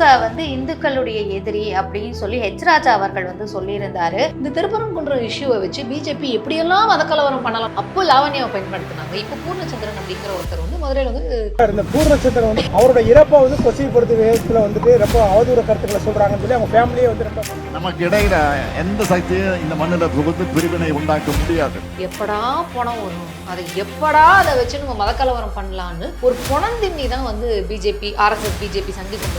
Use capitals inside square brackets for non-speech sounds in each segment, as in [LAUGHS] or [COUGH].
திமுக வந்து இந்துக்களுடைய எதிரி அப்படின்னு சொல்லி ஹெச் ராஜா அவர்கள் வந்து சொல்லியிருந்தாரு. இந்த திருப்பரங்குன்ற இஷ்யூவை வச்சு பிஜேபி எப்படியெல்லாம் மதக்கலவரம் பண்ணலாம்? அப்போ லாவண்யாவை பயன்படுத்தினாங்க. இப்போ பூர்ணச்சந்திரன் அப்படிங்கிற ஒருத்தர் வந்து மதுரையில் வந்து இந்த பூர்ணச்சந்திரன் வந்து அவரோட இறப்பை வந்து கொச்சைப்படுத்தும் விதத்தில் வந்துட்டு ரொம்ப அவதூறு கருத்துக்களை சொல்றாங்கன்னு சொல்லி அவங்க ஃபேமிலியே வந்து ரொம்ப நமக்கு இடையில எந்த சக்தியும் இந்த மண்ணில் புகுந்து பிரிவினை உண்டாக்க முடியாது. எப்படா பணம் வரும்? அதை எப்படா அதை வச்சு நம்ம மதக்கலவரம் பண்ணலான்னு ஒரு புணந்திண்ணி தான் வந்து பிஜேபி ஆர்எஸ்எஸ் பிஜேபி சந்திக்கும்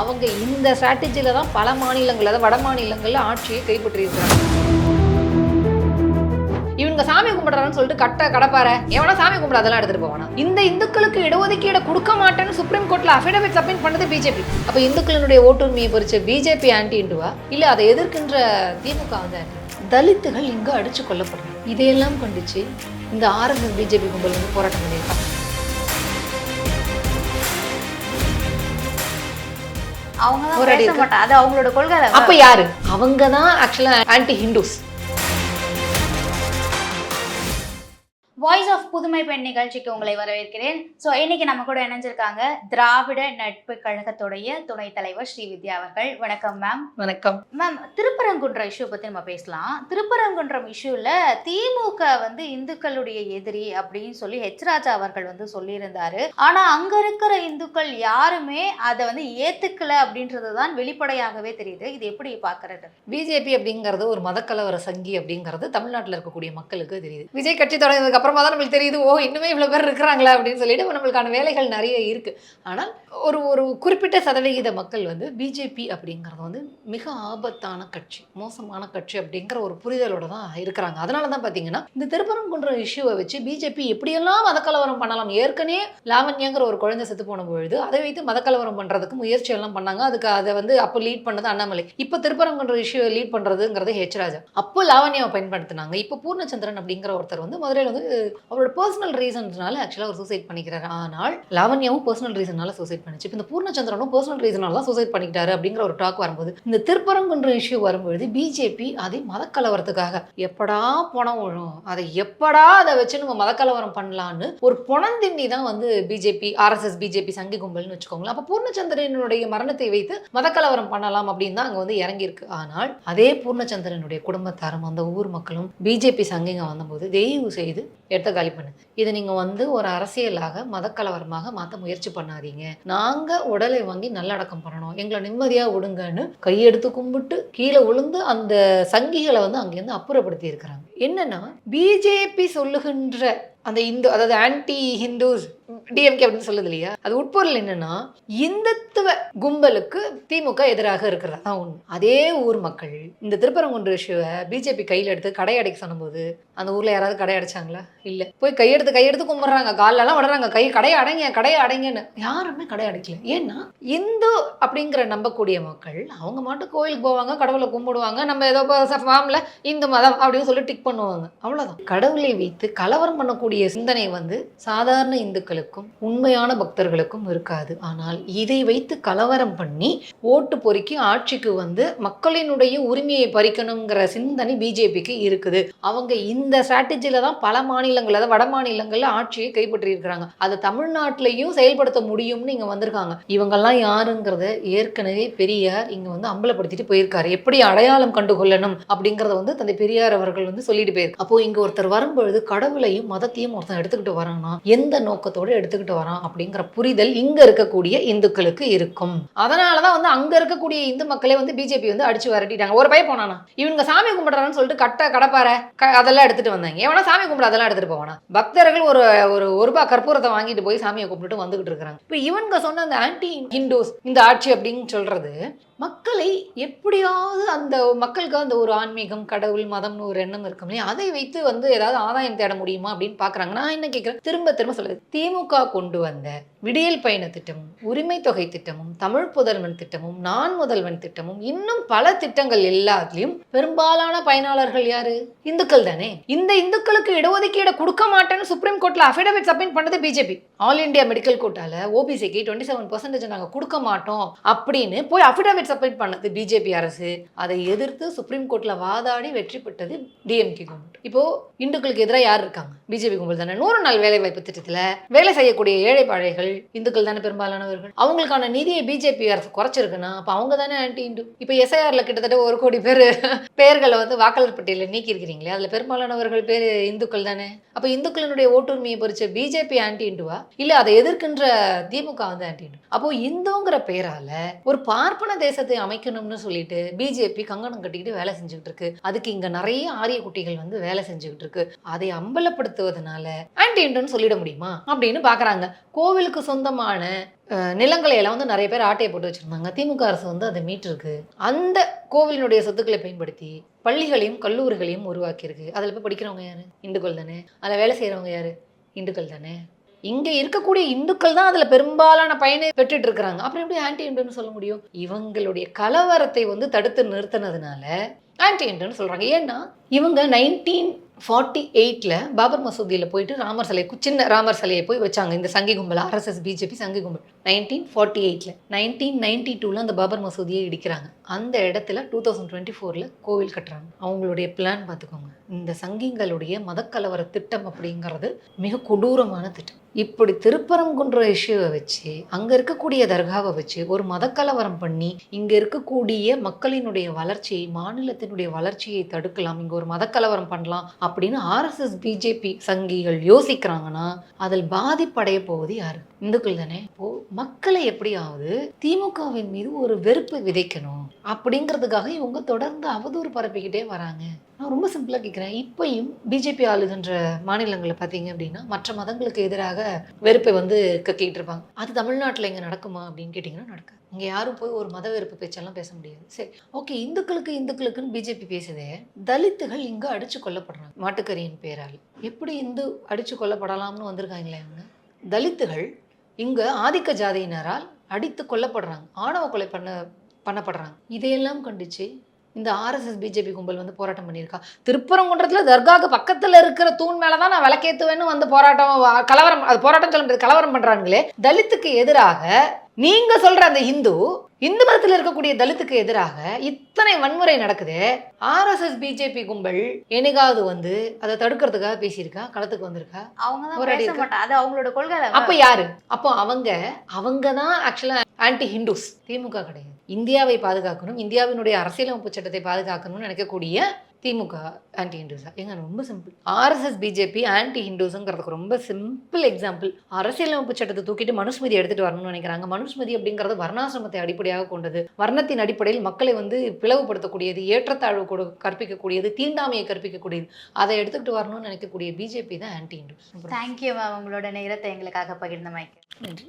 அவங்க இந்த ஸ்ட்ராட்டஜியில் தான் பல மாநிலங்கள் அதாவது வட மாநிலங்களில் ஆட்சியை கைப்பற்றியிருக்கிறாங்க. இவங்க சாமி கும்பிடுறான்னு சொல்லிட்டு கட்ட கடப்பார எவனா சாமி கும்பிட அதெல்லாம் எடுத்துட்டு போவானா? இந்த இந்துக்களுக்கு இடஒதுக்கீடு கொடுக்க மாட்டேன்னு சுப்ரீம் கோர்ட்ல அஃபிடவிட் சப்மிட் பண்ணது பிஜேபி அப்ப இந்துக்களினுடைய ஓட்டுரிமையை பறிச்ச பிஜேபி ஆன்டி இண்டுவா இல்ல அதை எதிர்க்கின்ற திமுக வந்து தலித்துகள் இங்கு அடிச்சு கொல்லப்படுறாங்க. இதையெல்லாம் கண்டிச்சு இந்த ஆரம்ப பிஜேபி கும்பல் வந்து போராட்டம் பண்ணியிருக்காங்க. அவங்க தான் பேச. மாட்டாங்க அது அவங்களோட கொள்கை அப்ப யாரு? அவங்க தான் ஆக்சுவலா ஆன்டி ஹிந்துஸ் வாய்ஸ் ஆஃப் புதுமை பெண் நிகழ்ச்சிக்கு உங்களை வரவேற்கிறேன். ஸோ இன்னைக்கு நம்ம கூட இணைஞ்சிருக்காங்க திராவிட நட்பு கழகத்துடைய துணைத் தலைவர் ஸ்ரீ வித்யா அவர்கள். வணக்கம் மேம் வணக்கம். மேம் திருப்பரங்குன்றம் இஷ்யூ பத்தி நம்ம பேசலாம். திருப்பரங்குன்றம் இஷ்யூல திமுக வந்து இந்துக்களுடைய எதிரி அப்படின்னு சொல்லி ஹெச் ராஜா அவர்கள் வந்து சொல்லியிருந்தாரு. ஆனா அங்க இருக்கிற இந்துக்கள் யாருமே அதை வந்து ஏத்துக்கல அப்படின்றது தான் வெளிப்படையாகவே தெரியுது. இது எப்படி பாக்குறது பிஜேபி அப்படிங்கிறது ஒரு மதக்கலவர சங்கி அப்படிங்கிறது தமிழ்நாட்டில் இருக்கக்கூடிய மக்களுக்கு தெரியுது. விஜய் கட்சி தொடங்கினதுக்கு அப்புறமா தான் நம்மளுக்கு தெரியுது ஓ இன்னுமே இவ்வளோ பேர் இருக்கிறாங்களா அப்படின்னு சொல்லிட்டு நம்மளுக்கான வேலைகள் நிறைய இருக்குது ஆனால் ஒரு ஒரு குறிப்பிட்ட சதவிகித மக்கள் வந்து பிஜேபி அப்படிங்கிறது வந்து மிக ஆபத்தான கட்சி மோசமான கட்சி அப்படிங்கிற ஒரு புரிதலோட தான் இருக்கிறாங்க. அதனால தான் பார்த்தீங்கன்னா இந்த திருப்பரங்குன்ற இஷ்யூவை வச்சு பிஜேபி எப்படியெல்லாம் மதக்கலவரம் பண்ணலாம்? ஏற்கனவே லாவண்யங்கிற ஒரு குழந்தை செத்து போன பொழுது அதை வைத்து மதக்கலவரம் பண்ணுறதுக்கு முயற்சி எல்லாம் பண்ணாங்க. அதுக்கு அதை வந்து அப்போ லீட் பண்ணது அண்ணாமலை. இப்போ திருப்பரங்குன்ற இஷ்யூவை லீட் பண்ணுறதுங்கிறது ஹெச் ராஜா. அப்போ லாவண்யாவை பயன்படுத்தினாங்க. இப்போ பூர்ணச்சந்திரன் அப்படிங்கிற ஒருத்தர் வந்து மதுரையில் வந்து அவரோட பர்சனல் ரீசன்ஸ்னால ஆக்சுவலாக அவர் சூசைட் பண்ணிக்கிறார். ஆனால் லாவண்யாவும் பர்சனல் ரீசனால சூசைட் பண்ணிச்சு. இப்போ இந்த பூர்ணச்சந்திரனும் பர்சனல் ரீசனால தான் சூசைட் பண்ணிக்கிட்டாரு அப்படிங்கிற ஒரு டாக் வரும்போது இந்த திருப்பரங்குன்ற இஷ்யூ வரும்பொழுது பிஜேபி அதே மதக்கலவரத்துக்காக எப்படா பணம் விழும்? அதை எப்படா அதை வச்சு நம்ம மதக்கலவரம் பண்ணலான்னு ஒரு புணந்திண்ணி தான் வந்து பிஜேபி ஆர்எஸ்எஸ் பிஜேபி சங்கி கும்பல்னு வச்சுக்கோங்களேன். அப்போ பூர்ணச்சந்திரனுடைய மரணத்தை வைத்து மதக்கலவரம் பண்ணலாம் அப்படின்னு தான் அங்கே வந்து இறங்கியிருக்கு. ஆனால் அதே பூர்ணச்சந்திரனுடைய குடும்பத்தாரும் அந்த ஊர் மக்களும் பிஜேபி சங்கிங்க வந்தபோது தயவு செய்து இடத்த காலி பண்ணு. இதை நீங்கள் வந்து ஒரு அரசியலாக மதக்கலவரமாக மாற்ற முயற்சி பண்ணாதீங்க. நாங்கள் உடலை வாங்கி நல்லடக்கம் பண்ணணும். எங்களை நிம்மதியாக விடுங்கன்னு கையெடுத்து கும்பிட்டு கீழே விழுந்து அந்த சங்கிகளை வந்து அங்கேருந்து அப்புறப்படுத்தி இருக்கிறாங்க. என்னன்னா பிஜேபி சொல்லுகின்ற அந்த இந்து அதாவது ஆன்டி ஹிந்துஸ் டிஎம்கே அப்படின்னு சொல்லுது இல்லையா? அது உட்பொருள் என்னன்னா இந்துத்துவ கும்பலுக்கு திமுக எதிராக இருக்கிறதா? தான் உண்மை. அதே ஊர் மக்கள் இந்த திருப்பரங்குன்ற இஷ்யூவை பிஜேபி கையில் எடுத்து கடை அடைக்க சொன்னபோது அந்த ஊர்ல யாராவது கடை அடைச்சாங்களா? இல்ல. போய் கையெடுத்து கையெடுத்து கும்பிட்றாங்க. காலெல்லாம் வடுறாங்க கை கடையை அடைங்க கடையை அடைங்கன்னு. யாருமே கடை அடைக்கல. ஏன்னா இந்து அப்படிங்கிற நம்பக்கூடிய மக்கள் அவங்க மட்டும் கோயிலுக்கு போவாங்க கடவுளை கும்பிடுவாங்க. நம்ம ஏதோ ஃபார்ம்ல இந்து மதம் அப்படின்னு சொல்லி டிக் பண்ணுவாங்க. அவ்வளவுதான். கடவுளை வைத்து கலவரம் பண்ணக்கூடிய சிந்தனை வந்து சாதாரண இந்துக்களுக்கும் உண்மையான பக்தர்களுக்கும் இருக்காது. ஆனால் இதை வைத்து கலவரம் பண்ணி ஓட்டு பொறுக்கி ஆட்சிக்கு வந்து மக்களினுடைய உரிமையை பறிக்கணுங்கிற சிந்தனை பிஜேபிக்கு இருக்குது. அவங்க இந்த ஸ்ட்ராட்டஜியில தான் பல மாநிலங்கள் அதாவது வட மாநிலங்கள்ல ஆட்சியை கைப்பற்றி இருக்கிறாங்க தமிழ்நாட்டிலையும் செயல்படுத்த முடியும்னு இங்க வந்திருக்காங்க. இவங்கெல்லாம் யாருங்கிறத ஏற்கனவே பெரியார் இங்க வந்து அம்பலப்படுத்திட்டு போயிருக்காரு. எப்படி அடையாளம் கண்டு கொள்ளணும் அப்படிங்கறத வந்து தந்தை பெரியார் அவர்கள் வந்து சொல்லிட்டு போயிருக்கு அப்போ இங்க ஒருத்தர் வரும்பொழுது கடவுளையும் மதத்தையும் ஒருத்தன் எடுத்துக்கிட்டு வரானா? எந்த நோக்கத்தோட எடுத்துக்கிட்டு வரான் அப்படிங்கிற புரிதல் இங்க இருக்கக்கூடிய இந்துக்களுக்கு இருக்கும். அதனாலதான் வந்து அங்க இருக்கக்கூடிய இந்து மக்களே வந்து பிஜேபி வந்து அடிச்சு விரட்டிட்டாங்க. ஒரு பையன் போனானா இவங்க சாமி கும்பிடுறான்னு சொல்லிட்டு கட்ட கடப்பார அதெல்லாம் எடுத்துட்டு வந்தாங்க எவனா சாமி கும்பிட அதெல்லாம் எடுத்துட்டு போவானா? பக்தர்கள் ஒரு ஒரு ஒரு ரூபாய் கற்பூரத்தை வாங்கிட்டு போய் சாமியை கும்பிட்டுட்டு வந்துகிட்டு இருக்காங்க இப்போ இவங்க சொன்ன அந்த ஆன்டி ஹிந்துஸ் இந்த ஆட்சி அப்படின்னு சொல்றது மக்களை எப்படியாவது அந்த மக்களுக்கு அந்த ஒரு ஆன்மீகம் கடவுள் மதம்னு ஒரு எண்ணம் இருக்கும் இல்லையா? அதை வைத்து வந்து ஏதாவது ஆதாயம் தேட முடியுமா அப்படின்னு பாக்குறாங்க. நான் என்ன கேட்கிறேன் திரும்ப திரும்ப சொல்லுது. திமுக திமுக கொண்டு வந்த விடியல் பயண திட்டமும் உரிமை தொகை திட்டமும் தமிழ் புதல்வன் திட்டமும் நான் முதல்வன் திட்டமும் இன்னும் பல திட்டங்கள் எல்லாத்துலேயும் பெரும்பாலான பயனாளர்கள் யாரு? இந்துக்கள் தானே. இந்த இந்துக்களுக்கு இடஒதுக்கீடு கொடுக்க மாட்டேன்னு சுப்ரீம் கோர்ட்ல அஃபிடவிட் சப்மிட் பண்ணது பிஜேபி ஆல் இந்தியா மெடிக்கல் கோட்டால ஓபிசிக்கு டுவெண்ட்டி செவன் பர்சன்டேஜ் நாங்க கொடுக்க மாட்டோம் அப்படின்னு போய் அஃபிடவிட் சப்மிட் பண்ணது பிஜேபி அரசு. அதை எதிர்த்து சுப்ரீம் கோர்ட்ல வாதாடி வெற்றி பெற்றது டிஎம்கே கவர்மெண்ட் இப்போ இந்துக்களுக்கு எதிராக யார் இருக்காங்க? பிஜேபி கும்பல் தானே. நூறு நாள் வேலை வாய்ப்பு திட்டத்தில் வேலை செய்யக்கூடிய ஏழை பாழைகள் இந்துக்கள் இந்துக்கள் தானே பெரும்பாலானவர்கள். அவங்களுக்கான நிதியை பிஜேபி அரசு குறைச்சிருக்குன்னா அப்போ அவங்க தானே ஆன்டி இந்து. இப்போ எஸ்ஐஆர்ல கிட்டத்தட்ட ஒரு கோடி பேர் [LAUGHS] பேர்களை வந்து வாக்காளர் பட்டியலில் நீக்கி இருக்கிறீங்களே அதில் பெரும்பாலானவர்கள் பேர் இந்துக்கள் தானே. அப்போ இந்துக்களினுடைய ஓட்டுரிமையை பறிச்ச பிஜேபி ஆன்டி இண்டுவா இல்லை அதை எதிர்க்கின்ற திமுக வந்து ஆன்டி இண்டு அப்போ இந்துங்கிற பெயரால ஒரு பார்ப்பன தேசத்தை அமைக்கணும்னு சொல்லிட்டு பிஜேபி கங்கணம் கட்டிக்கிட்டு வேலை செஞ்சுக்கிட்டு இருக்கு அதுக்கு இங்க நிறைய ஆரிய குட்டிகள் வந்து வேலை செஞ்சுக்கிட்டு இருக்கு அதை அம்பலப்படுத்துவதனால ஆன்டி இண்டுன்னு சொல்லிட முடியுமா? அப்படின்னு பாக்குறாங்க. கோவிலுக்கு சொந்தமான நிலங்களை எல்லாம் வந்து நிறைய பேர் ஆட்டையை போட்டு வச்சுருந்தாங்க. திமுக அரசு வந்து அதை மீட்டிருக்கு. அந்த கோவிலினுடைய சொத்துக்களை பயன்படுத்தி பள்ளிகளையும் கல்லூரிகளையும் உருவாக்கியிருக்கு. அதில் போய் படிக்கிறவங்க யார்? இந்துக்கள் தானே. அதில் வேலை செய்கிறவங்க யார்? இந்துக்கள் தானே. இங்கே இருக்கக்கூடிய இந்துக்கள் தான் அதில் பெரும்பாலான பயனை பெற்றுட்டு இருக்கிறாங்க. அப்புறம் எப்படி ஆன்டி இந்துன்னு சொல்ல முடியும்? இவங்களுடைய கலவரத்தை வந்து தடுத்து நிறுத்தினதுனால ஆன்டி இண்டுன்னு சொல்கிறாங்க ஏன்னா இவங்க நைன்டீன் ஃபார்ட்டி எயிட்டில் பாபர் மசூதியில் போயிட்டு ராமர் சிலை சின்ன ராமர் சிலையை போய் வச்சாங்க. இந்த சங்கி கும்பல் ஆர்எஸ்எஸ் பிஜேபி சங்கி கும்பல். நைன்டீன் ஃபார்ட்டி எயிட்டில் நைன்டீன் நைன்டி டூவில் அந்த பாபர் மசூதியை இடிக்கிறாங்க. அந்த இடத்துல டூ தௌசண்ட் டுவெண்ட்டி ஃபோரில் கோவில் கட்டுறாங்க. அவங்களுடைய பிளான் பார்த்துக்கோங்க. இந்த சங்கிங்களுடைய மதக்கலவர திட்டம் அப்படிங்கிறது மிக கொடூரமான திட்டம். இப்படி திருப்பரங்குன்ற இஷ்யூவை வச்சு அங்கே இருக்கக்கூடிய தர்காவை வச்சு ஒரு மதக்கலவரம் பண்ணி இங்கே இருக்கக்கூடிய மக்களினுடைய வளர்ச்சியை மாநிலத்தின் மாநிலத்தினுடைய வளர்ச்சியை தடுக்கலாம் இங்கே ஒரு மதக்கலவரம் பண்ணலாம் அப்படின்னு ஆர்எஸ்எஸ் பிஜேபி சங்கிகள் யோசிக்கிறாங்கன்னா அதில் பாதிப்படைய போவது யாரு? இந்துக்கள் தானே இப்போ மக்களை எப்படியாவது திமுகவின் மீது ஒரு வெறுப்பு விதைக்கணும் அப்படிங்கிறதுக்காக இவங்க தொடர்ந்து அவதூறு பரப்பிக்கிட்டே வராங்க. நான் ரொம்ப சிம்பிளாக கேட்குறேன் இப்பையும் பிஜேபி ஆளுகின்ற மாநிலங்களில் பார்த்தீங்க அப்படின்னா மற்ற மதங்களுக்கு எதிராக வெறுப்பை வந்து கக்கிட்டு இருப்பாங்க. அது தமிழ்நாட்டில் இங்கே நடக்குமா அப்படின்னு கேட்டிங்கன்னா நடக்காது. இங்கே யாரும் போய் ஒரு மத வெறுப்பு பேச்செல்லாம் பேச முடியாது. சரி ஓகே இந்துக்களுக்கு இந்துக்களுக்குன்னு பிஜேபி பேசுதே தலித்துகள் இங்கே அடித்து கொல்லப்படுறாங்க. மாட்டுக்கறியின் பேரால். எப்படி இந்து அடித்து கொல்லப்படலாம்னு வந்திருக்காங்களே அவங்க தலித்துகள் இங்கே ஆதிக்க ஜாதியினரால் அடித்து கொல்லப்படுறாங்க. ஆணவ கொலை பண்ண பண்ணப்படுறாங்க. இதையெல்லாம் கண்டிச்சு இந்த ஆர்எஸ்எஸ் பிஜேபி கும்பல் வந்து போராட்டம் பண்ணியிருக்கா. திருப்பரங்குன்றத்தில் தர்காக்கு பக்கத்தில் இருக்கிற தூண் மேலே தான் நான் விளக்கேற்றுவேன்னு வந்து போராட்டம் கலவரம் அது போராட்டம் சொல்ல முடியாது கலவரம் பண்ணுறாங்களே தலித்துக்கு எதிராக நீங்க சொல்ற அந்த இந்து இந்து மதத்தில் இருக்கக்கூடிய தலித்துக்கு எதிராக இத்தனை வன்முறை நடக்குது. ஆர்எஸ்எஸ் பிஜேபி கும்பல் என்னைக்காவது வந்து அதை தடுக்கிறதுக்காக பேசியிருக்கா? களத்துக்கு வந்திருக்கா? அவங்க அது அவங்களோட கொள்கை அப்ப யாரு? அப்போ அவங்க அவங்க தான் ஆக்சுவலா ஆன்டி ஹிந்துஸ் திமுக கிடையாது. இந்தியாவை பாதுகாக்கணும். இந்தியாவினுடைய அரசியலமைப்பு சட்டத்தை பாதுகாக்கணும்னு நினைக்கக்கூடிய திமுக ஆன்டி ஹிந்துஸா ஏங்க ரொம்ப சிம்பிள் ஆர்எஸ்எஸ் பிஜேபி ஆன்டி ஹிந்துஸுங்கிறதுக்கு ரொம்ப சிம்பிள் எக்ஸாம்பிள் அரசியலமைப்பு சட்டத்தை தூக்கிட்டு மனுஸ்மிதி எடுத்துட்டு வரணும்னு நினைக்கிறாங்க. மனுஸ்மிதி அப்படிங்கிறது வர்ணாசிரமத்தை அடிப்படையாக கொண்டது. வர்ணத்தின் அடிப்படையில் மக்களை வந்து பிளவுபடுத்தக்கூடியது ஏற்றத்தாழ்வு கொடு கற்பிக்கக்கூடியது தீண்டாமையை கற்பிக்கக்கூடியது. அதை எடுத்துக்கிட்டு வரணும்னு நினைக்கக்கூடிய பிஜேபி தான் ஆன்டி ஹிந்துஸ் தேங்க்யூ உங்களோட நேரத்தை எங்களுக்காக பகிர்ந்த மைக்கு நன்றி.